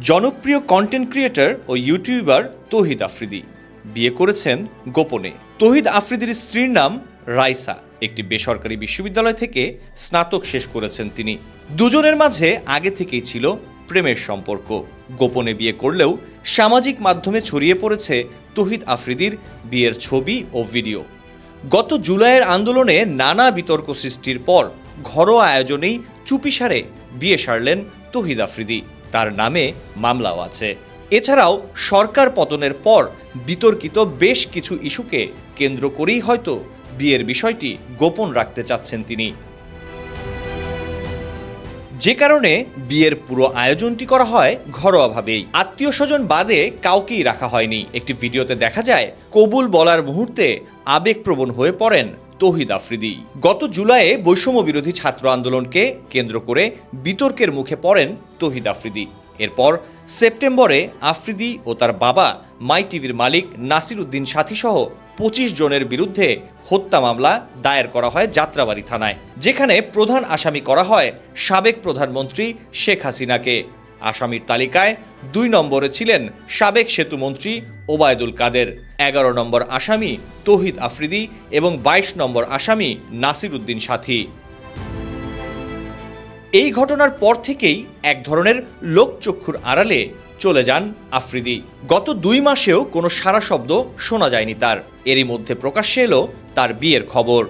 জনপ্রিয় content creator ও YouTuber Touhid Afridi. বিয়ে করেছেন গোপনে। তৌহিদ আফ্রিদির স্ত্রীর নাম রাইসা। একটি বেসরকারি বিশ্ববিদ্যালয় থেকে স্নাতক শেষ করেছেন তিনি। দুজনের মাঝে আগে থেকেই ছিল প্রেমের সম্পর্ক। গোপনে বিয়ে করলেও সামাজিক মাধ্যমে ছড়িয়ে পড়েছে তৌহিদ আফ্রিদির বিয়ের ছবি ও ভিডিও। গত জুলাইয়ের আন্দোলনে নানা বিতর্ক সৃষ্টির পর ঘরোয়া আয়োজনেই চুপিসারে বিয়ে সারলেন তহিদ আফ্রিদি। তার নামে মামলাও আছে। এছাড়াও সরকার পতনের পর বিতর্কিত বেশ কিছু ইস্যুকে কেন্দ্র করেই হয়তো বিয়ের বিষয়টি গোপন রাখতে চাচ্ছেন তিনি। যে কারণে বিয়ের পুরো আয়োজনটি করা হয় ঘরোয়াভাবেই। আত্মীয় স্বজন বাদে কাউকেই রাখা হয়নি। একটি ভিডিওতে দেখা যায়, কবুল বলার মুহূর্তে আবেগপ্রবণ হয়ে পড়েন তৌহিদ আফ্রিদি। গত জুলাইয়ে বৈষম্য বিরোধী ছাত্র আন্দোলনকে কেন্দ্র করে বিতর্কের মুখে পড়েন তৌহিদ আফ্রিদি। এরপর সেপ্টেম্বরে আফ্রিদি ও তার বাবা মাই টিভির মালিক নাসির উদ্দিন সাথী সহ পঁচিশ জনের বিরুদ্ধে হত্যা মামলা দায়ের করা হয় যাত্রাবাড়ি থানায়, যেখানে প্রধান আসামি করা হয় সাবেক প্রধানমন্ত্রী শেখ হাসিনাকে। আসামির তালিকায় দুই নম্বরে ছিলেন সাবেক সেতুমন্ত্রী ওবায়দুল কাদের, এগারো নম্বর আসামি তৌহিদ আফ্রিদি এবং বাইশ নম্বর আসামি নাসির উদ্দিন সাথী। এই ঘটনার পর থেকেই এক ধরনের লোকচক্ষুর আড়ালে চলে যান আফ্রিদি। গত দুই মাসেও কোনো সারা শব্দ শোনা যায়নি তার। এরই মধ্যে প্রকাশ্যে এলো তার বিয়ের খবর।